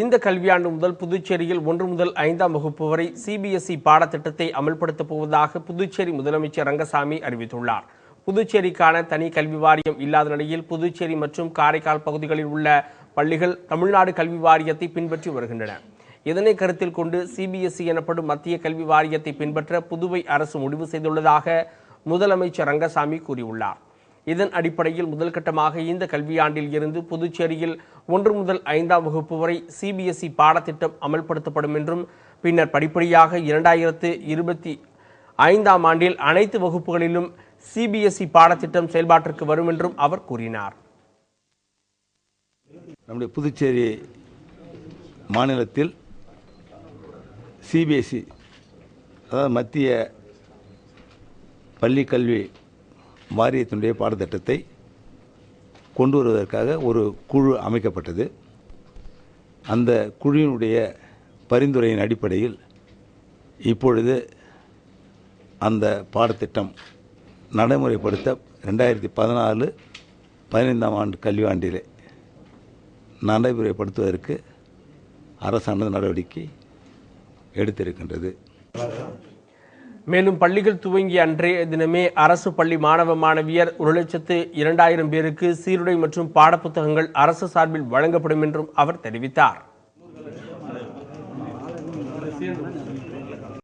இந்த கல்வியாண்டு முதல் புதுச்சேரியில் ஒன்று முதல் ஐந்தாம் வகுப்பு வரை சிபிஎஸ்இ பாடத்திட்டத்தை அமல்படுத்தப் போவதாக புதுச்சேரி முதலமைச்சர் ரங்கசாமி அறிவித்துள்ளார். புதுச்சேரிக்கான தனி கல்வி வாரியம் இல்லாத நிலையில் புதுச்சேரி மற்றும் காரைக்கால் பகுதிகளில் உள்ள பள்ளிகள் தமிழ்நாடு கல்வி வாரியத்தை பின்பற்றி வருகின்றன. இதனை கருத்தில் கொண்டு சிபிஎஸ்இ எனப்படும் மத்திய கல்வி வாரியத்தை பின்பற்ற புதுவை அரசு முடிவு செய்துள்ளதாக முதலமைச்சர் ரங்கசாமி கூறியுள்ளார். இதன் அடிப்படையில் முதல்கட்டமாக இந்த கல்வியாண்டில் இருந்து புதுச்சேரியில் ஒன்று முதல் ஐந்தாம் வகுப்பு வரை சிபிஎஸ்இ பாடத்திட்டம் அமல்படுத்தப்படும் என்றும் பின்னர் படிப்படியாக இரண்டாயிரத்து இருபத்தி ஐந்தாம் ஆண்டில் அனைத்து வகுப்புகளிலும் சிபிஎஸ்இ பாடத்திட்டம் செயல்பாட்டிற்கு வரும் என்றும் அவர் கூறினார். நம்முடைய புதுச்சேரி மாநிலத்தில் சிபிஎஸ்சி அதாவது மத்திய பள்ளிக்கல்வி வாரியத்தினுடைய பாடத்திட்டத்தை கொண்டு வருவதற்காக ஒரு குழு அமைக்கப்பட்டது. அந்த குழுவினுடைய பரிந்துரையின் அடிப்படையில் இப்பொழுது அந்த பாடத்திட்டம் நடைமுறைப்படுத்த ரெண்டாயிரத்தி பதினாலு பதினைந்தாம் ஆண்டு கல்வியாண்டிலே நடைமுறைப்படுத்துவதற்கு அரசானது நடவடிக்கை எடுத்திருக்கின்றது. மேலும் பள்ளிகள் துவங்கிய அன்றைய தினமே அரசு பள்ளி மாணவ மாணவியர் ஒரு லட்சத்து இரண்டாயிரம் பேருக்கு சீருடை மற்றும் பாடப்புத்தகங்கள் அரசு சார்பில் வழங்கப்படும் என்றும் அவர் தெரிவித்தார்.